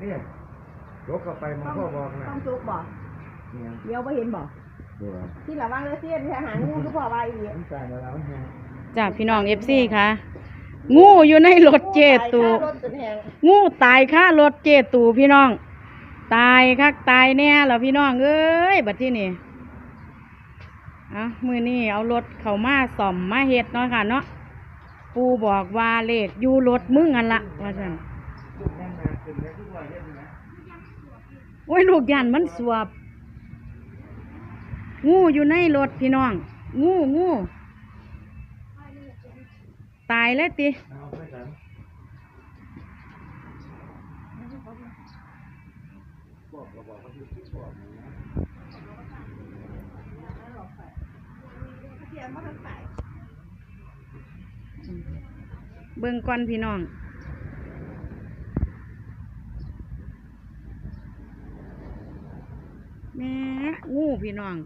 เนี่ยยกเข้าไปมันก็บอกนะต้องจุกบ่เนี่ยเดี๋ยวไปเห็นบ่ตัวที่ระวังเลยเสี้ยนที่หางงูทุกพ่อว่าอีกมันใส่มาแล้วมันแห้งจ้าพี่น้องเอฟซีค่ะ งูอยู่ในรถเจตูรถจนแหงงูตายค่ารถเจตูพี่น้อง ตายคักตายแน่แล้วพี่น้องเอ้ยบัดที่นี่เอามือนี่เอารถเข้ามาส่อมมาเฮ็ดเนาะค่ะเนาะปูบอกว่าเลขอยู่รถมึงอันละว่าซั่น โอ้ยลูกยันมันสวบ งูอยู่ในรถพี่น้อง งูงูตายเลยติเอาไปกันเบิ่งก่อนพี่น้อง แห ม่งูพี่น้อง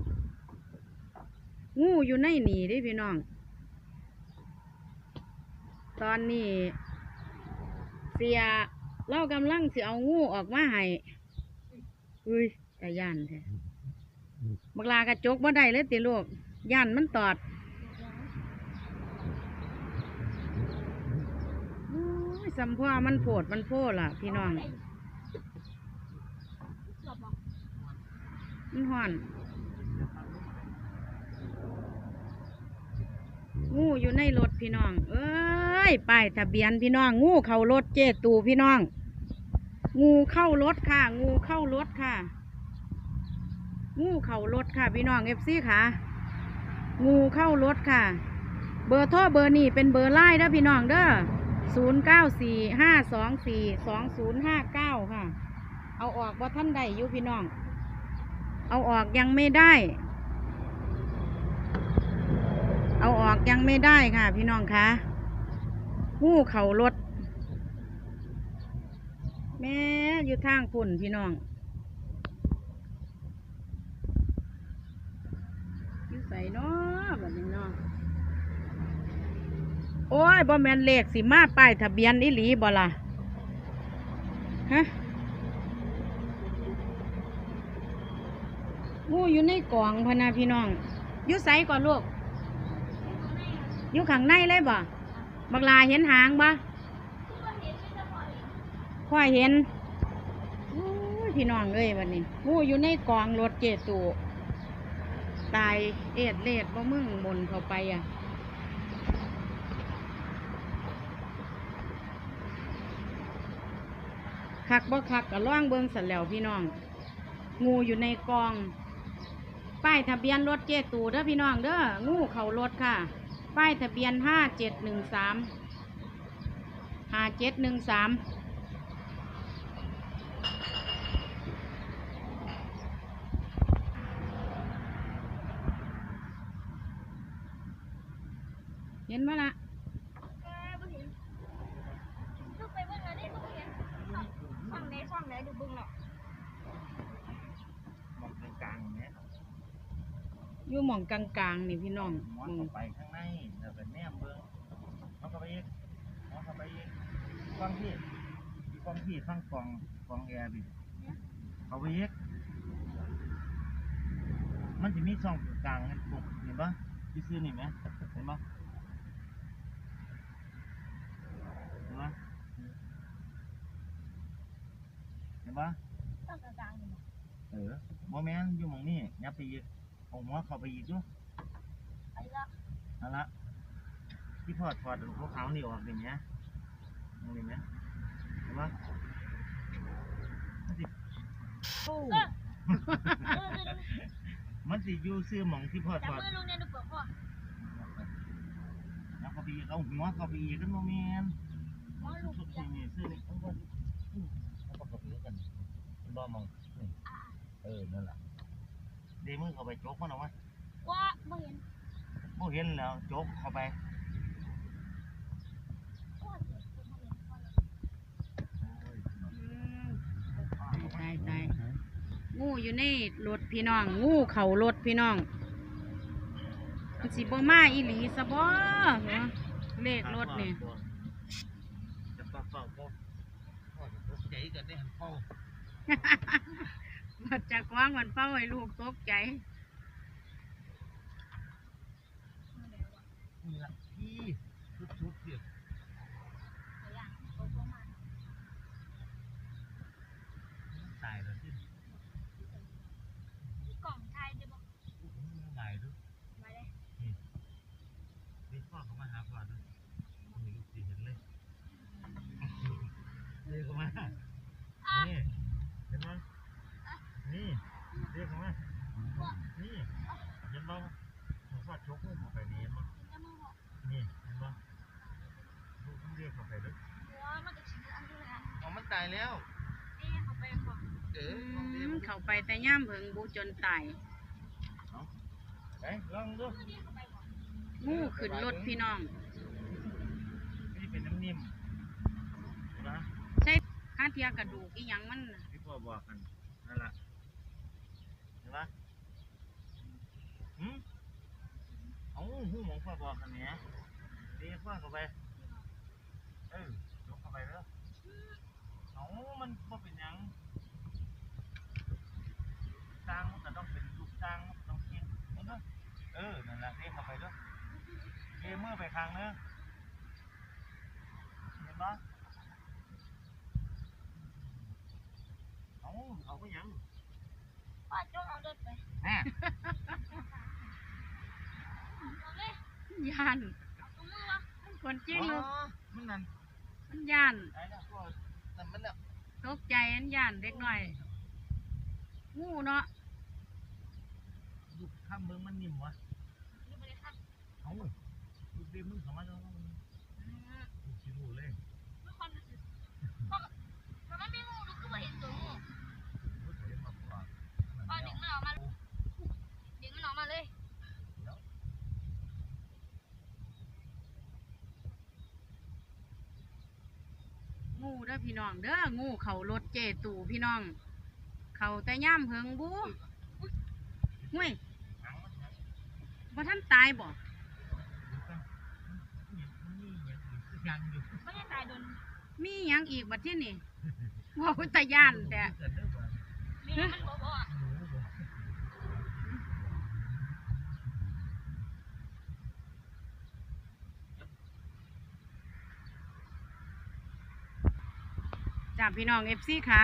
งูอยู่ในหนีด้พี่น้อง ตอนนี้เสียเรากำลังสิเอางูออกมาให้อุ้ยแต่ย่านแท้บักลากระจกบ่ได้เลยติลูกย่านมันตอดอสัมพ่อมันโผดมันโพล่ะ พี่น้อง มันห่อน งูอยู่ในรถพี่น้อง เอ้ยป้ายทะเบียนพี่น้อง งูเข้ารถเจตูพี่น้อง งูเข้ารถค่ะ งูเข้ารถค่ะ งูเข้ารถค่ะพี่น้องเอฟซีค่ะ งูเข้ารถค่ะ เบอร์โทรเบอร์นี่เป็นเบอร์ไล่เด้อพี่น้องเด้อศูนย์เก้าสี่ห้าสองสี่สองศูนย์ห้าเก้าค่ะ เอาออกว่าท่านใดอยู่พี่น้อง เอาออกยังไม่ได้ เอาออกยังไม่ได้ค่ะ พี่น้องคะงูเขารถ แม่อยู่ทางฝุ่นพี่น้องอยู่ใส่เนาะแบบนี้เนาะโอ้ยบ่แมนเลขสิมาป้ายทะเบียนอีหลีบ่ล่ะฮะ อยู่ในกล่องพนาพี่น้องอยู่ใสก่อนลูกอยู่ข้างในเลยบ่บักลาเห็นหางบ่ค่อยเห็นพี่น้องเอ้ยวันนี้งูอยู่ในกล่องรถเจตูตายเอ็ดเลดบ่มึงมนเข้าไปอะคักบ่คักก็ล่องเบิ่งสันแล้วพี่น้อง งูอยู่ในกอง ป้ายทะเบียนรถเจตูเด้อพี่น้องเด้องูเขารถค่ะ ป้ายทะเบียนห้าเจ็ดหนึ่งสามห้าเจ็ดหนึ่งสามเห็นไหมล่ะองไหนช่องไหนดูบึ้งหรอก มองกลางๆเนี่ย อยู่หม่องกลางๆนี่พี่น้องมหองม่องเข้าไปข้างในแล้วเป็นแนมเบิ้งมองเข้าไปอีกมองเข้าไปอีกกล้องพี่กล้องพี่ข้างกล่องกล่องแอร์ดิเข้าไปอีกมันจะมีช่องกลางนั่นปุ๊บเห็นปะที่ซื้อนี่ไหมเห็นปะเห็นปะเห็นปะ ต้องกลางๆนี่เออโมแมนอยู่หมองนี่ยับไปอีก เอาหัวเข้าไปอีกดูไอ้ละนั่นละที่พอดถอดพวกเขาวนี่ออกอย่างเงี้ยมองเห็นไหมเห็นปะมันสิโอ้มันสิอยู่ซื้อหมองที่พอดจับถอดมือลุงเนี่ยดูเปล่าพ่อยับเข้าไปอีกเอาหัวเข้าไปอีกกันโมแมนหมอลุงสุดเปียที่กนี่ซื้อนี่ต้องก็ต้องก็เข้าไปอีกกันเป็นบ่มองนี่เออนั่นแหละ เดมือเข้าไปโจกมันเอาไว้ว่าไม่เห็นบ่เห็นแล้วโจกเข้าไปตายตายงูอยู่ในรถพี่น้อง งูเขารถพี่น้องมันสิบ่มาอีหลีซะบ่เหรอเลขรถนี่จะฝากฝากพ่อพ่อจะตกใจกกิดได้หันเป้า มาจากว่างมันเป้าให้ลูกตกใจนี่ละพี่ชุดๆเดียวอย่างตัวพวกมัน ตายแล้วที่ กล่องไทยจะบอก ตายด้วย มาเลย นี่พ่อเขามาหาก่อนด้วยมีลูกตีเห็นเลยเรียกเขามานี่เห็นไหมนี่ เรียกเขามานี่เห็นบ้างผมฟาดชกมือเข้าไปนี่เห็นบ้างจะมือบอกนี่เห็นบ้างลูกเรียกเข้าไปด้วยหัวมันจะชิ้นอันนี้เลยอะอ๋อมันตายแล้วเอ๊ะเขาไปบอกเออือลองเรียกมมันเข้าไปแต่ย่ามเพิงบูจนตายไปลองดูงูขึ้นรถพี่น้องนี่เป็นน้ำนิ่มนะใช่ค่าเทียกระดูกอีหยังมันน่ะที่พ่อบอกกันนั่นแหละเห็น ปะหืมเอาหูหมองพ่อบอกกันเนี้ยดีพ่อเข้าไป เออลงเข้าไปแล้วเอามันบ่เป็นหยังสร้างมันก็ต้องเป็นลูกสร้างมันต้องกินเห็นปะเออ นั่นแหละเทเข้าไปด้วยเทมือไปข้างนึงห็นปะ เอาเอาไปยัง พ่อจงเอา รถไปแน่เอาเลยย่านเอาตัวมือวะคนจริงอ๋ลูอกมันนั่นมันย่านไอ้น่ะก็นั่นมันน่ะตกใจอันย่านเด็กหน่อยงูเนาะลูกข้ามเมืองมันนิ่มวะ นี่ไม่ได้ครับ เอาลูกเบี้ยมึงเข้ามาแล้วลูกชิลูเลย ไม่ความรู้สึกพ่อมันไม่มีงูลูกก็ไม่เห็นตัวงู ลูกเดี๋ยวมาก่อน พ่อดึงมันออกมาดึงมันออกมาเลย งูเด้ อพี่น้อง เด้องูเขารถเจตู่พี่น้อง เขาแต่ย่ามเพิงบูห้วยหางมันหางว่าท่านตายบ่ดูกันมันนี่ยังอีกยังอยู่ไม่ได้ตายโดนมีหยังอีกบัดที่นี่ว่าพุตย่านแต่เกิดเรื่องว่ามีมันบอกว่าหนูบอ จ้าพี่น้องเอฟซีค่ะ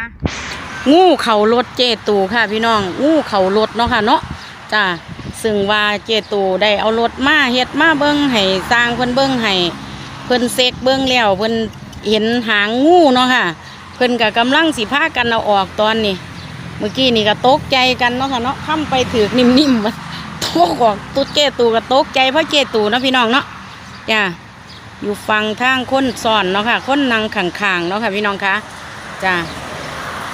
งูเขารถเจตูค่ะพี่น้อง งูเขารถเนาะค่ะเนาะจ้าซึ่งว่าเจตูได้เอารถมาเฮ็ดมาเบิ้งให้สร้างเพิ่นเบิ้งให้เพิ่นเซ็กเบิ้งแล้วเพิ่นเห็นหางงูเนาะค่ะ เพิ่นก็กำลังสิพากันเอาออกตอนนี้ เมื่อกี้นี่ก็ตกใจกันเนาะค่ะเนาะค้ำไปถือนิ่มๆมันตกออกตุ๊ดเจตูก็ตกใจเพราะเจตูเนาะพี่น้องเนาะจ้าอยู่ฟังทางคนสอนเนาะค่ะคนนั่งข้างๆเนาะค่ะพี่น้องคะ จ้า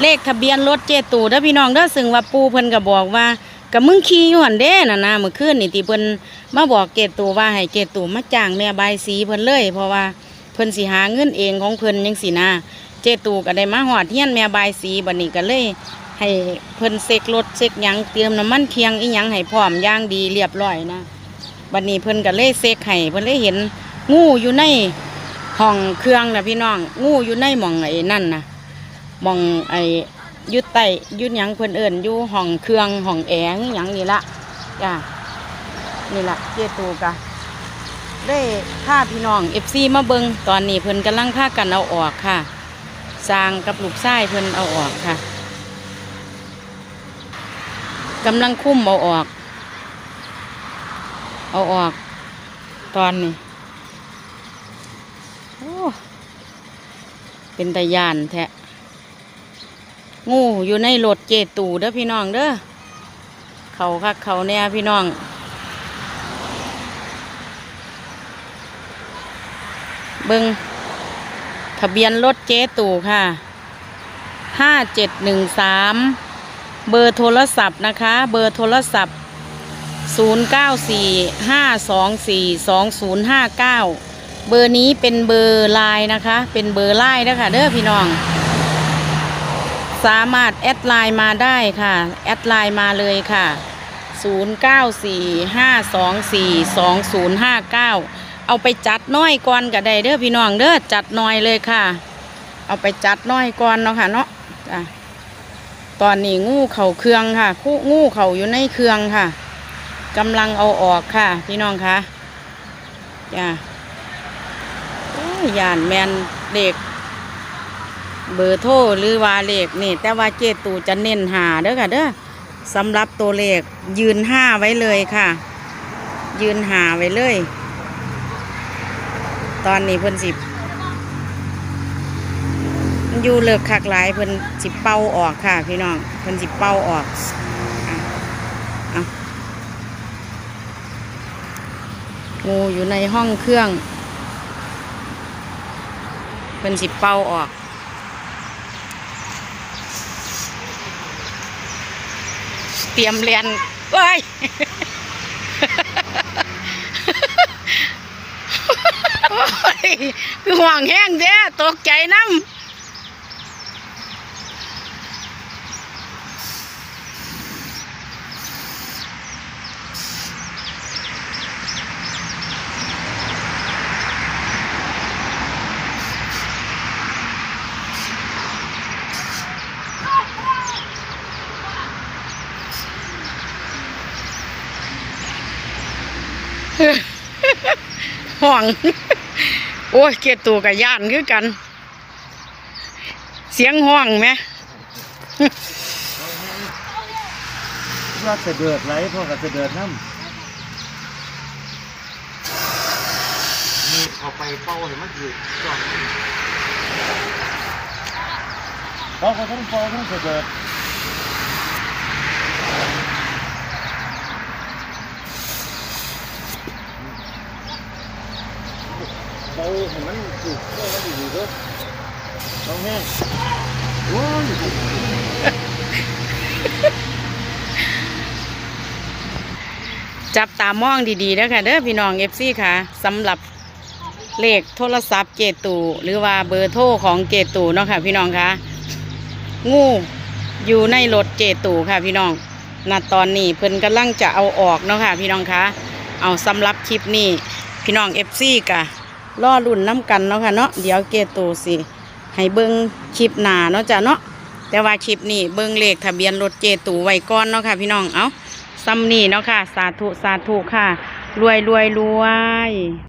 เลขทะเบียนรถเจตูเด้อพี่น้องเด้อซึ่งว่าปูเพิ่นก็บอกว่ากับมึงขี่อยู่หันเด้น่ะนะเมื่อคืนนี่ที่เพิ่นมาบอกเจตูว่าให้เจตูมาจ้างแม่ใบสีเพิ่นเลย เพราะว่าเพิ่นสิหาเงินเองของเพิ่นจังสินะเจตูก็ได้มาหอดเฮียนแม่ใบสีบัดนี้ก็เลย ให้เพิ่นเซ็กรถเซ็กยังเตรียมน้ำมันเคียงอีหยังให้พร้อมย่างดีเรียบร้อยนะบัดนี้เพิ่นก็เลยเซ็กให้เพิ่นเลยเห็นงูอยู่ในห้องเครื่องนะพี่น้องงูอยู่ในหม่องไอ้นั่นนะ มองไอ้ยุดไตยุดยังเพิ่อนเอิ่นอยู่ห้องเครื่องห้องแอร์อิหยังนี่ละจ้านี่ละเจตูกะได้พาพี่น้องเอฟซีมาเบิงตอนนี้เพิ่นกำลังพากันเอาออกค่ะสร้างกับลูกชายเพิ่นเอาออกค่ะกำลังคุ้มเอาออก เอาออก ตอนนี้โอ้เป็นตะยานแท้ งูอยู่ในรถเจตูเด้อพี่น้องเด้อเขาคักเขาเนี่ยพี่น้องเบิงทะเบียนรถเจตูค่ะห้าเจ็ดหนึ่งสามเบอร์โทรศัพท์นะคะ เบอร์โทรศัพท์0 9 4 5 2 4 2 0 5 9เบอร์นี้เป็นเบอร์ไลน์นะคะ เป็นเบอร์ไลน์นะคะเด้อพี่น้อง สามารถแอดไลน์มาได้ค่ะ แอดไลน์มาเลยค่ะ 0 9 4 5 2 4 2 0 5 9 เอาไปจัดน้อยก่อนก็ได้เด้อพี่น้องเด้อจัดน้อยเลยค่ะ เอาไปจัดน้อยก่อนเนาะค่ะเนาะจ้ะตอนนี้งูเข่าเครื่องค่ะคู่งูเข่าอยู่ในเครื่องค่ะกำลังเอาออกค่ะ พี่น้องคะจ้ะโอ้ยยานแมนเด็ก เบอร์โทรหรือว่าเลขนี่ แต่ว่าเจตูจะเน้นหาเด้อค่ะเด้อสำหรับตัวเลขยืนห้าไว้เลยค่ะ ยืนหาไว้เลย ตอนนี้เพิ่นสิมันอยู่เลิกคักหลายเพิ่นสิบเป่าออกค่ะพี่น้องเพิ่นสิบเป่าออกงูอยู่ในห้องเครื่องเพิ่นสิบเป่าออก ตรียมเรียนเอ้ยคือห่วงแห้งเด้อตกใจน้ำ ห่วงโอ้ยเกตูกับย่านคือกัน เสียงห่วงไหมว่าจะเดือดไหลพ่อก็จะเดือดน้ำนี่เอาไปเป้าเห็นมันคือก่อนเป้าก็ต้องเป้าต้องจะเดือด เป้าเห็นมันคือเป้ามันดีๆเด้อเอาแห้งจับตามองดีๆเด้อค่ะเด้อพี่น้องเอฟซีค่ะสำหรับเลขโทรศัพท์เกตูหรือว่าเบอร์โทรของเกตูเนาะค่ะพี่น้องค่ะงูอยู่ในรถเกตูค่ะพี่น้องณตอนนี้เพิ่นกำลังจะเอาออกเนาะค่ะพี่น้องค่ะเอาสำหรับคลิปนี้พี่น้องเอฟซีกะ ล่อรุ่นน้ำกันเนาะค่ะเนาะเดี๋ยวเกตูสิให้เบิ้งคลิปหนาเนาะจ้ะเนาะแต่ว่าคลิปนี้เบิ้งเลขทะเบียนรถเจตูไว้ก้อนเนาะค่ะพี่น้องเอาซัมนี่เนาะค่ะ สาธุสาธุค่ะ รวยรวยรวย